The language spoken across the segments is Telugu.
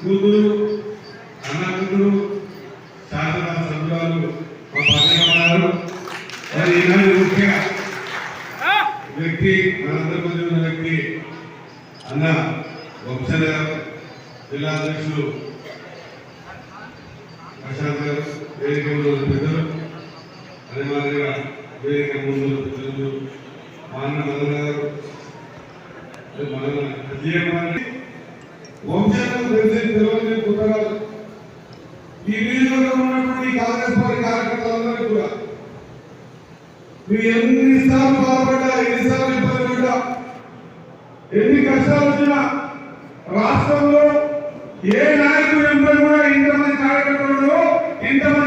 కూతురు అన్నకూతురు శాసన సభ్యురాలు మా పథకం ఉన్నారు మరి ఈనాడు ముఖ్య వ్యక్తి మనందరి ఉన్న వ్యక్తి అన్న వంశల జిల్లా అధ్యక్షులు ప్రశాంత్ గారు వేదిక ముందు పెద్దలు అదే మాదిరిగా వేదిక ముందు పెద్దలు మా అన్న మదన గారు మదన వంశాలను తెలిసి తెలియని పుస్తకాలు ఈ నియోజకవర్గంలో ఉన్నటువంటి కాంగ్రెస్ పార్టీ కార్యకర్తలందరూ కూడా. మీరు ఎన్నిసార్లు బాధపడ్డా ఎన్నిసార్లు ఇబ్బంది పడ్డా ఎన్ని కష్టాలు వచ్చినా రాష్ట్రంలో ఏ నాయకుడు ఎంపీ కూడా ఇంతమంది కార్యకర్తలు ఇంతమంది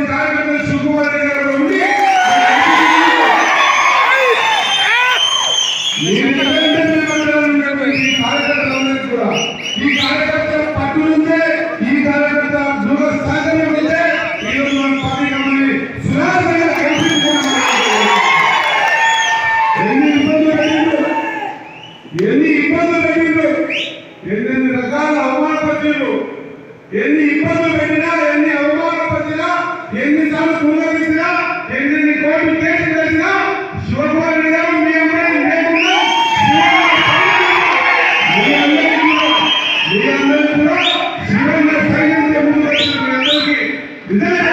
ఎన్ని ఇబ్బందులు పెట్టిండ్రు ఎన్ని రకాల అవమానపరిచిండ్రు ఎన్ని ఇబ్బందులు పెట్టినా ఎన్ని అవమానపరిచినా ఎన్నిసార్లు పునరించినా ఎన్ని కోట్లు కేసులు వేసినా శివకుమార్ గారు మీ అమ్మాయి లేకుండా మీ అందరికీ కూడా మీ అందరికీ కూడా శివన్న నిజంగా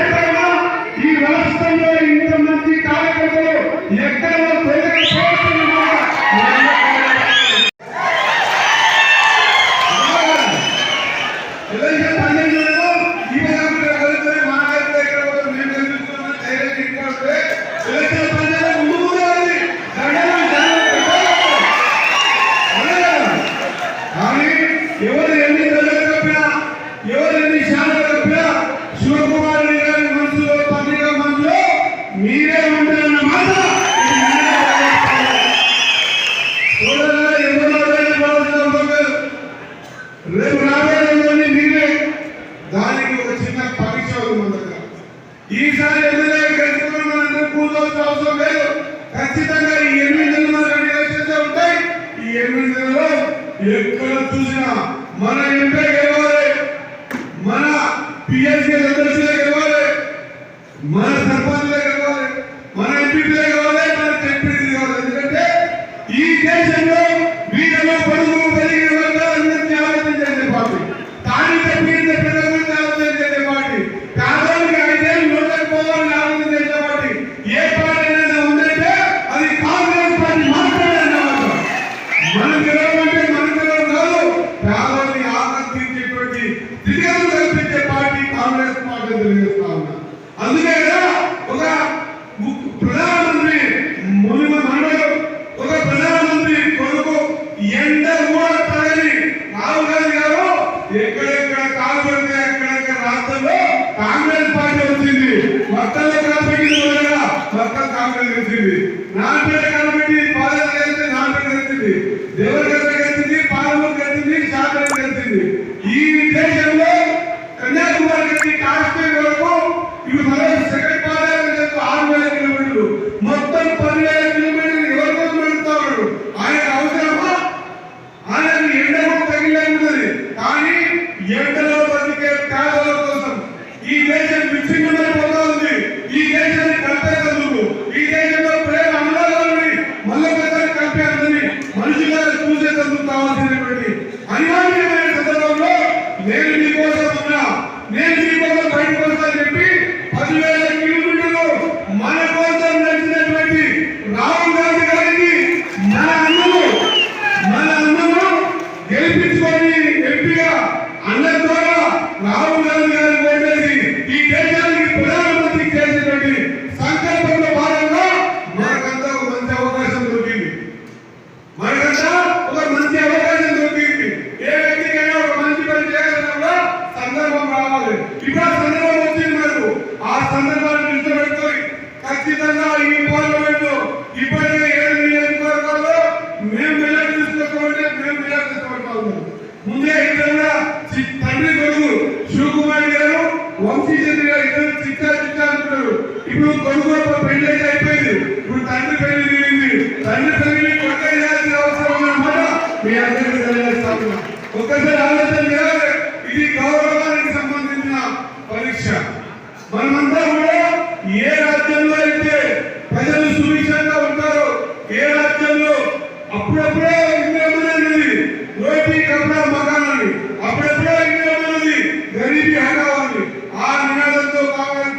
మీరే ఉంటారన్న మాట. రేపు రాబోయే మీరే దానికి ఒక చిన్న పరీక్ష ఈసారి ఎమ్మెల్యే ఖచ్చితంగా మనందరూ కూర్చోవలసిన అవసరం లేదు. ఖచ్చితంగా ఈ ఎనిమిది నెలలు రెండు ఎలక్షన్స్ ఉంటాయి. ఈ ఎనిమిది నెలల్లో ఎక్కడ చూసినా మన ఎంపీ గెలవాలి. మన పిఎస్సీ సదస్సులే గెలవాలి. మన సర్పంచ్ గెలవాలి మన ఎంపీలే గెలవాలి మన ఎంపీలే గెలవాలి ఎందుకంటే ఈ దేశంలో ese, mi వికాస్ చంద్రబాబు వచ్చిన్నారు ఆ సందర్భాన్ని మనమంతా కూడా ఏ రాజ్యంలో అయితే ప్రజలు సుభిక్షంగా ఉంటారో ఏ రాజ్యంలో అప్పుడప్పుడే ఇంకేమనేది రోటీ కన్నా మకానాన్ని అప్పుడప్పుడే ఇంకేమనేది గరీబీ హడావాన్ని ఆ నినాదంతో కావాలని